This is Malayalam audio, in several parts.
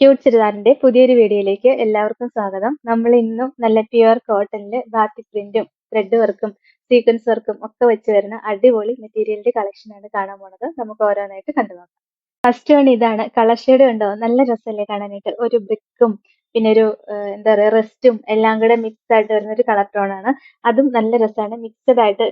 ക്യൂട്ട് ചുരിദാറിന്റെ പുതിയൊരു വീഡിയോയിലേക്ക് എല്ലാവർക്കും സ്വാഗതം. നമ്മൾ ഇന്നും നല്ല പ്യുവർ കോട്ടണിൽ ബാത്തി പ്രിന്റും ത്രെഡ് വർക്കും സീക്വൻസ് വർക്കും ഒക്കെ വെച്ച് വരുന്ന അടിപൊളി മെറ്റീരിയലിന്റെ കളക്ഷൻ ആണ് കാണാൻ പോണത്. നമുക്ക് ഓരോന്നായിട്ട് കണ്ടു നോക്കാം ഫസ്റ്റ് വൺ ഇതാണ്. കളർ ഷെയ്ഡ് കണ്ടോ നല്ല രസമല്ലേ കാണാനായിട്ട്. ഒരു ബ്രിക്കും പിന്നെ ഒരു എന്താ പറയാ റെസ്റ്റും എല്ലാം കൂടെ മിക്സ് ആയിട്ട് വരുന്ന ഒരു കളർ ടോൺ ആണ്. അതും നല്ല രസമാണ്. മിക്സഡ് ആയിട്ട്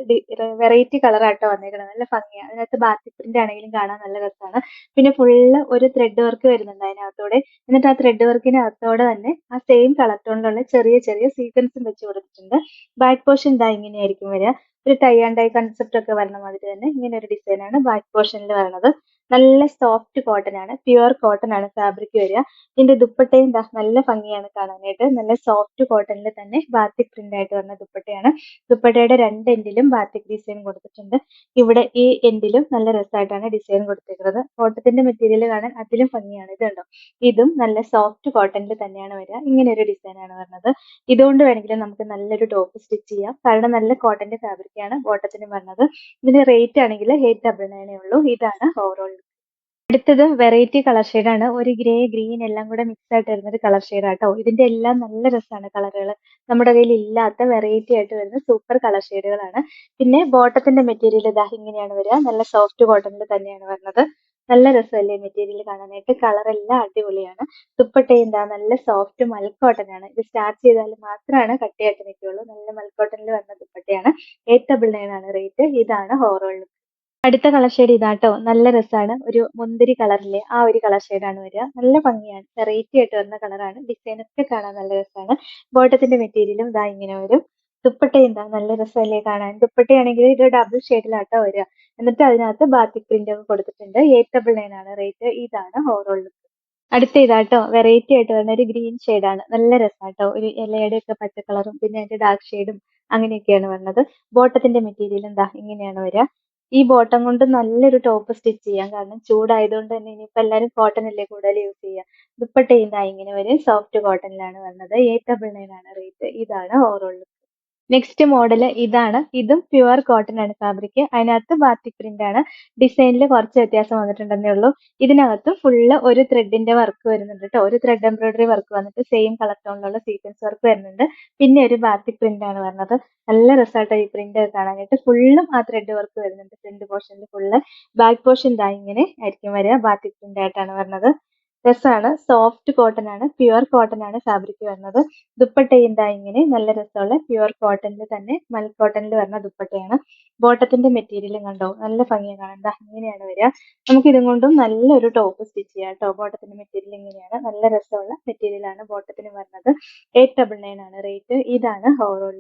വെറൈറ്റി കളർ ആട്ടോ വന്നേക്കുന്നത് നല്ല ഭംഗിയാണ് അതിനകത്ത് ബാത്തി പ്രിന്റ് ആണെങ്കിലും കാണാൻ നല്ല രസമാണ്. പിന്നെ ഫുള്ള് ഒരു ത്രെഡ് വർക്ക് വരുന്നുണ്ട് അതിനകത്തൂടെ. എന്നിട്ട് ആ ത്രെഡ് വർക്കിനകത്തോടെ തന്നെ ആ സെയിം കളർ ടോണിലുള്ള ചെറിയ ചെറിയ സീക്വൻസും വെച്ച് കൊടുത്തിട്ടുണ്ട്. ബാക്ക് പോർഷൻ ഇതാ ഇങ്ങനെയായിരിക്കും വരിക. ഒരു ടൈ ആൻഡ് ടൈ കൺസെപ്റ്റ് ഒക്കെ വരുന്ന മാതിരി തന്നെ ഇങ്ങനെ ഒരു ഡിസൈനാണ് ബാക്ക് പോർഷനിൽ വരുന്നത് നല്ല സോഫ്റ്റ് കോട്ടൺ ആണ് പ്യുവർ കോട്ടൺ ആണ് ഫാബ്രിക് വരിക. ഇതിന്റെ ദുപ്പട്ടയും നല്ല ഭംഗിയാണ് കാണാനായിട്ട്. നല്ല സോഫ്റ്റ് കോട്ടണിൽ തന്നെ ബാത്തിക് പ്രിന്റ് ആയിട്ട് വന്ന ദുപ്പട്ടയാണ്. ദുപ്പട്ടയുടെ രണ്ട് എൻഡിലും ബാത്തിക് ഡിസൈൻ കൊടുത്തിട്ടുണ്ട്. ഇവിടെ ഈ എൻഡിലും നല്ല രസമായിട്ടാണ് ഡിസൈൻ കൊടുത്തിരിക്കുന്നത് കോട്ടത്തിന്റെ മെറ്റീരിയൽ കാണാൻ അതിലും ഭംഗിയാണ്. ഇത് കണ്ടോ? ഇതും നല്ല സോഫ്റ്റ് കോട്ടണിൽ തന്നെയാണ് വരിക. ഇങ്ങനെ ഒരു ഡിസൈൻ ആണ് വരുന്നത് ഇതുകൊണ്ട് വേണമെങ്കിലും നമുക്ക് നല്ലൊരു ടോപ്പ് സ്റ്റിച്ച് ചെയ്യാം. കാരണം നല്ല കോട്ടന്റെ ഫാബ്രിക് ആണ് കോട്ടത്തിന് വരുന്നത് ഇതിന്റെ റേറ്റ് ആണെങ്കിൽ എയ്റ്റ് ഡബിൾ നയനേ ഉള്ളൂ. ഇതാണ് ഓവറോൾ അടുത്തത് വെറൈറ്റി കളർ ആണ്. ഒരു ഗ്രേ ഗ്രീൻ എല്ലാം കൂടെ മിക്സ് ആയിട്ട് വരുന്ന ഒരു കളർ ആട്ടോ. ഇതിന്റെ എല്ലാം നല്ല രസമാണ് കളറുകൾ നമ്മുടെ കയ്യിൽ ഇല്ലാത്ത വെറൈറ്റി ആയിട്ട് വരുന്ന സൂപ്പർ കളർ ഷെയ്ഡുകളാണ് പിന്നെ ബോട്ടത്തിന്റെ മെറ്റീരിയൽ ഇതാ ഇങ്ങനെയാണ് വരിക. നല്ല സോഫ്റ്റ് കോട്ടണിൽ തന്നെയാണ് വരുന്നത് നല്ല രസമല്ലേ മെറ്റീരിയൽ കാണാനായിട്ട്. കളർ എല്ലാം അടിപൊളിയാണ്. ദുപ്പട്ട എന്താ? നല്ല സോഫ്റ്റ് മൽക്കോട്ടനാണ് ഇത് സ്റ്റാർട്ട് ചെയ്താൽ മാത്രമാണ് കട്ടിയായിട്ട് നിൽക്കുകയുള്ളൂ നല്ല മൽക്കോട്ടനിൽ വരുന്ന ദുപ്പട്ടയാണ് എയ്റ്റ് ഡബിൾ നയൻ ആണ് റേറ്റ് ഇതാണ് ഓവറോൾ അടുത്ത കളർ ഷെയ്ഡ് ഇതാട്ടോ. നല്ല രസമാണ് ഒരു മുന്തിരി കളറിലെ ആ ഒരു കളർ ആണ് വരിക. നല്ല ഭംഗിയാണ്. വെറൈറ്റി ആയിട്ട് വരുന്ന കളറാണ് ഡിസൈൻ ഒക്കെ കാണാൻ നല്ല രസമാണ് ബോട്ടത്തിന്റെ മെറ്റീരിയലും ഇതാ ഇങ്ങനെ വരും. ദുപ്പട്ട എന്താ നല്ല രസമല്ലേ കാണാൻ. ദുപ്പട്ടയാണെങ്കിൽ ഇത് ഡബിൾ ഷെയ്ഡിലാട്ടോ വരിക. എന്നിട്ട് അതിനകത്ത് ബാത്തിക് പ്രിന്റ് ഒക്കെ കൊടുത്തിട്ടുണ്ട്. എയ്റ്റ് ഡബിൾ നയൻ ആണ് റേറ്റ് ഇതാണ് ഓവറോൾ ലുക്ക് അടുത്ത ഇതാട്ടോ. വെറൈറ്റി ആയിട്ട് വരുന്ന ഒരു ഗ്രീൻ ആണ്. നല്ല രസമാട്ടോ ഒരു ഇലയുടെ ഒക്കെ പച്ച കളറും പിന്നെ അതിന്റെ ഡാർക്ക് ഷെയ്ഡും അങ്ങനെയൊക്കെയാണ് വരുന്നത്. ബോട്ടത്തിന്റെ മെറ്റീരിയൽ എന്താ ഇങ്ങനെയാണ് വരിക. ഈ ബോട്ടം കൊണ്ട് നല്ലൊരു ടോപ്പ് സ്റ്റിച്ച് ചെയ്യാം. കാരണം ചൂടായതുകൊണ്ട് തന്നെ ഇനിയിപ്പോൾ എല്ലാവരും കോട്ടൺ അല്ലേ കൂടുതൽ യൂസ് ചെയ്യുക ദുപ്പട്ട ഇതാ ഇങ്ങനെ വരും സോഫ്റ്റ് കോട്ടണിലാണ് വരുന്നത് എയ്റ്റ് ഡബിൾ നയൻ ആണ് റേറ്റ് ഇതാണ് ഓവറോൾ നെക്സ്റ്റ് മോഡൽ ഇതാണ്. ഇതും പ്യുവർ കോട്ടൺ ആണ് ഫാബ്രിക് അതിനകത്ത് ബാത്തിക് പ്രിന്റ് ആണ്. ഡിസൈനിൽ കുറച്ച് വ്യത്യാസം വന്നിട്ടുണ്ടെന്നേ ഉള്ളൂ. ഇതിനകത്ത് ഫുള്ള് ഒരു ത്രെഡിന്റെ വർക്ക് വരുന്നുണ്ട് കേട്ടോ ഒരു ത്രെഡ് എംബ്രോയിഡറി വർക്ക് വന്നിട്ട് സെയിം കളർ ടോണിലുള്ള സീക്വൻസ് വർക്ക് വരുന്നുണ്ട്. പിന്നെ ഒരു ബാത്തിക് പ്രിന്റ് ആണ് വരുന്നത് നല്ല റിസൾട്ട് ഈ പ്രിന്റ് കാണാനായിട്ട്. ഫുള്ളും ആ ത്രെഡ് വർക്ക് വരുന്നുണ്ട്. ഫ്രണ്ട് പോർഷനിൽ ഫുള്ള് ബാക്ക് പോർഷൻ ഇതാ ഇങ്ങനെ ആയിരിക്കും വരിക. ബാത്തിക് പ്രിന്റ് ആയിട്ടാണ് വരുന്നത് രസമാണ് സോഫ്റ്റ് കോട്ടൺ ആണ്. പ്യുവർ കോട്ടൺ ആണ് ഫാബ്രിക് വരുന്നത്. ദുപ്പട്ട എന്താ ഇങ്ങനെ നല്ല രസമുള്ള പ്യുവർ കോട്ടണിൽ തന്നെ മൽ കോട്ടണിൽ വരുന്ന ദുപ്പട്ടയാണ്. ബോട്ടത്തിന്റെ മെറ്റീരിയലും കണ്ടോ? നല്ല ഭംഗിയാണ് കാണാൻ. ഇങ്ങനെയാണ് വരിക. നമുക്ക് ഇതും കൊണ്ടും നല്ലൊരു ടോപ്പ് സ്റ്റിച്ച് ചെയ്യാം കേട്ടോ. ബോട്ടത്തിന്റെ മെറ്റീരിയൽ ഇങ്ങനെയാണ്. നല്ല രസമുള്ള മെറ്റീരിയൽ ആണ് ബോട്ടത്തിന് വരുന്നത്. എയ്റ്റ് ഡബിൾ നയൻ ആണ് റേറ്റ് ഇതാണ് ഓവറോൾ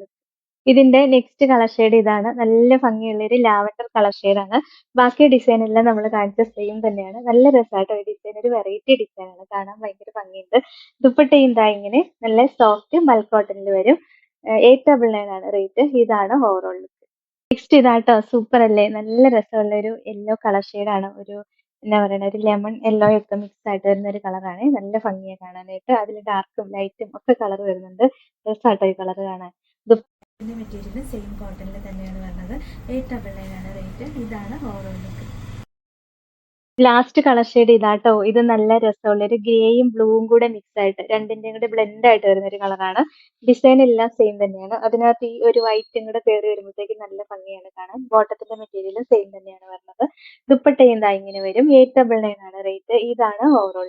ഇതിന്റെ നെക്സ്റ്റ് കളർ ഷെയ്ഡ് ഇതാണ്. നല്ല ഭംഗിയുള്ള ഒരു ലാവൻഡർ കളർ ആണ്. ബാക്കി ഡിസൈൻ എല്ലാം നമ്മൾ കാണിച്ച സെയിം തന്നെയാണ്. നല്ല രസമായിട്ട് ഒരു ഡിസൈൻ ഒരു വെറൈറ്റി ഡിസൈൻ ആണ്. കാണാൻ ഭയങ്കര ഭംഗിയുണ്ട്. ദുപ്പട്ടയും ഇതാ ഇങ്ങനെ നല്ല സോഫ്റ്റ് മൽക്കോട്ടനിൽ വരും. എയ്റ്റ് ഡബിൾ നയൻ ആണ് റേറ്റ് ഇതാണ് ഓവറോൾ ലുക്ക് നെക്സ്റ്റ് ഇതാട്ടോ. സൂപ്പർ അല്ലേ? നല്ല രസമുള്ള ഒരു യെല്ലോ കളർ ആണ്. ഒരു എന്താ പറയുക ഒരു ലെമൺ യെല്ലോ ഒക്കെ മിക്സ് ആയിട്ട് വരുന്ന ഒരു കളറാണ് നല്ല ഭംഗിയാണ് കാണാനായിട്ട്. അതിൽ ഡാർക്കും ലൈറ്റും ഒക്കെ കളർ വരുന്നുണ്ട്. രസമാട്ടോ ഈ കളർ കാണാൻ. ഇതിന്റെ മെറ്റീരിയൽ സെയിം കോട്ടണിൽ തന്നെയാണ് വരുന്നത് എയ്റ്റ് ഡബിൾ നയൻ ആണ് റേറ്റ് ഇതാണ് overall look last colour shade ഇതാട്ടോ. ഇത് നല്ല രസമുള്ള ഒരു ഗ്രേയും ബ്ലൂവും കൂടെ മിക്സ് ആയിട്ട് രണ്ടിന്റെയും കൂടെ ബ്ലെൻഡ് ആയിട്ട് വരുന്ന ഒരു കളറാണ് ഡിസൈൻ എല്ലാം സെയിം തന്നെയാണ്. അതിനകത്ത് ഈ ഒരു വൈറ്റും കൂടെ കയറി വരുമ്പോഴത്തേക്ക് നല്ല ഭംഗിയാണ് കാണാൻ. ബോട്ടത്തിന്റെ മെറ്റീരിയൽ സെയിം തന്നെയാണ് വരുന്നത്. ദുപ്പട്ടയും ഇതാ ഇങ്ങനെ വരും. എയ്റ്റ് ഡബിൾ നയൻ ആണ് റേറ്റ് ഇതാണ് ഓവറോൾ